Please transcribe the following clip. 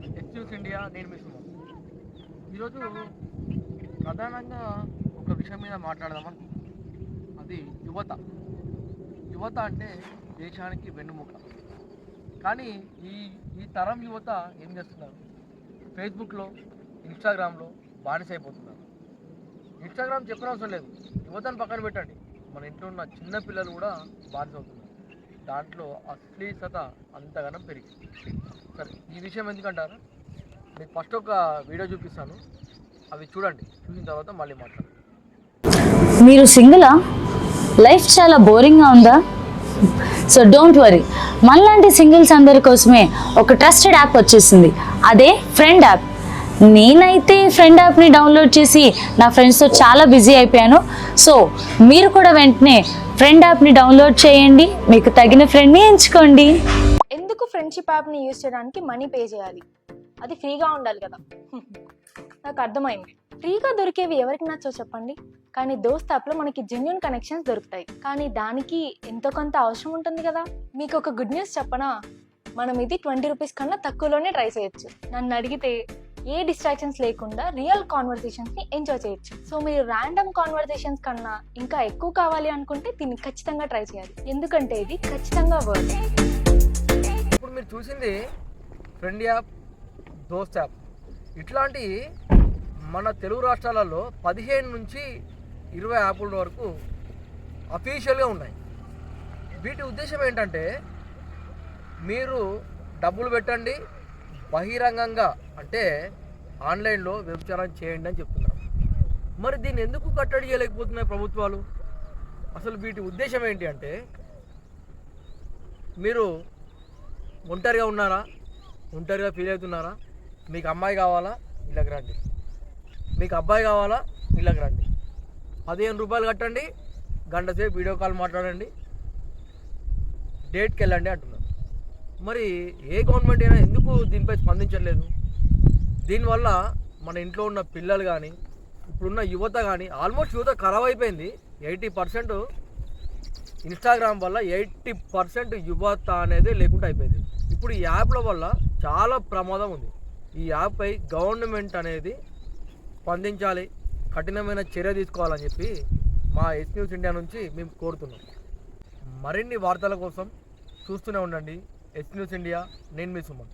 Excuse India నేను మీ Sumo. ఈరోజు ప్రధానంగా ఒక విషయం మీద మాట్లాడదామని అది యువత. యువత అంటే దేశానికి వెన్నుముక. కానీ ఈ ఈ తరం యువత ఏం చేస్తున్నారు? ఫేస్బుక్లో ఇన్స్టాగ్రామ్లో బానిసైపోతున్నారు. ఇన్స్టాగ్రామ్ చెప్పనవసరం లేదు. యువతను పక్కన పెట్టండి. మన ఇంట్లో ఉన్న చిన్న పిల్లలు కూడా బానిస అవుతున్నారు దాంట్లో అశ్లీలత అంతగానం పెరిగింది. సరే ఈ విషయం ఎందుకంటారు? మీకు ఫస్ట్ ఒక వీడియో చూపిస్తాను. అవి చూడండి. చూసిన తర్వాత మళ్ళీ మాట్లాడండి మీరు సింగిలా? లైఫ్ చాలా బోరింగ్గా ఉందా? So don't worry. మనలాంటి సింగిల్స్ అందరి కోసమే ఒక ట్రస్టెడ్ యాప్ వచ్చేసింది. అదే ఫ్రెండ్ యాప్. నేనైతే ఫ్రెండ్ యాప్ని డౌన్లోడ్ చేసి నా ఫ్రెండ్స్తో చాలా బిజీ అయిపోయాను. సో మీరు కూడా వెంటనే ఫ్రెండ్ యాప్ని డౌన్లోడ్ చేయండి. మీకు తగిన ఫ్రెండ్ని ఎంచుకోండి. ఎందుకు ఫ్రెండ్షిప్ యాప్ని యూజ్ చేయడానికి మనీ పే చేయాలి? అది ఫ్రీగా ఉండాలి కదా. నాకు అర్థమైంది. ఫ్రీగా దొరికేవి ఎవరికి నచ్చో చెప్పండి. కానీ దోస్త్ యాప్లో మనకి జెన్యున్ కనెక్షన్స్ దొరుకుతాయి. కానీ దానికి ఎంతో కొంత అవసరం ఉంటుంది కదా. మీకు ఒక గుడ్ న్యూస్ చెప్పనా? మనం ఇది ట్వంటీ రూపీస్ కన్నా తక్కువలోనే ట్రై చేయొచ్చు. నన్ను అడిగితే ఏ డిస్ట్రాక్షన్స్ లేకుండా రియల్ కాన్వర్సేషన్స్ని ఎంజాయ్ చేయొచ్చు. సో మీరు ర్యాండమ్ కాన్వర్సేషన్స్ కన్నా ఇంకా ఎక్కువ కావాలి అనుకుంటే దీన్ని ఖచ్చితంగా ట్రై చేయాలి. ఎందుకంటే ఇది ఖచ్చితంగా వర్క్ ఇప్పుడు మీరు చూసింది ఫ్రెండ్ యాప్ దోస్త్ యాప్ ఇట్లాంటి మన తెలుగు రాష్ట్రాలలో పదిహేను నుంచి ఇరవై యాప్ల వరకు అఫీషియల్గా ఉన్నాయి. వీటి ఉద్దేశం ఏంటంటే మీరు డబ్బులు పెట్టండి బహిరంగంగా అంటే ఆన్లైన్లో వ్యభిచారం చేయండి అని చెప్తున్నారు. మరి దీన్ని ఎందుకు కట్టడి చేయలేకపోతున్నాయి ప్రభుత్వాలు? అసలు వీటి ఉద్దేశం ఏంటి అంటే మీరు ఒంటరిగా ఉన్నారా? ఒంటరిగా ఫీల్ అవుతున్నారా? మీకు అమ్మాయి కావాలా? ఇళ్ళకి రండి. మీకు అబ్బాయి కావాలా? ఇళ్ళకి రండి. పదిహేను రూపాయలు కట్టండి గంట సేపు వీడియో కాల్ మాట్లాడండి డేట్కి వెళ్ళండి అంటున్నారు. మరి ఏ గవర్నమెంట్ అయినా ఎందుకు దీనిపై స్పందించట్లేదు? దీనివల్ల మన ఇంట్లో ఉన్న పిల్లలు కానీ ఇప్పుడున్న యువత కానీ ఆల్మోస్ట్ యువత ఖరాబ్ అయిపోయింది. ఎయిటీ పర్సెంట్ ఇన్స్టాగ్రామ్ వల్ల ఎయిటీ పర్సెంట్ యువత అనేది లేకుండా అయిపోయింది. ఇప్పుడు ఈ యాప్ల వల్ల చాలా ప్రమాదం ఉంది. ఈ యాప్పై గవర్నమెంట్ అనేది స్పందించాలి. కఠినమైన చర్య తీసుకోవాలని చెప్పి మా ఎస్ న్యూస్ ఇండియా నుంచి మేము కోరుతున్నాం. మరిన్ని వార్తల కోసం చూస్తూనే ఉండండి. ఎస్ న్యూస్ ఇండియా నేను మీ సుమన్.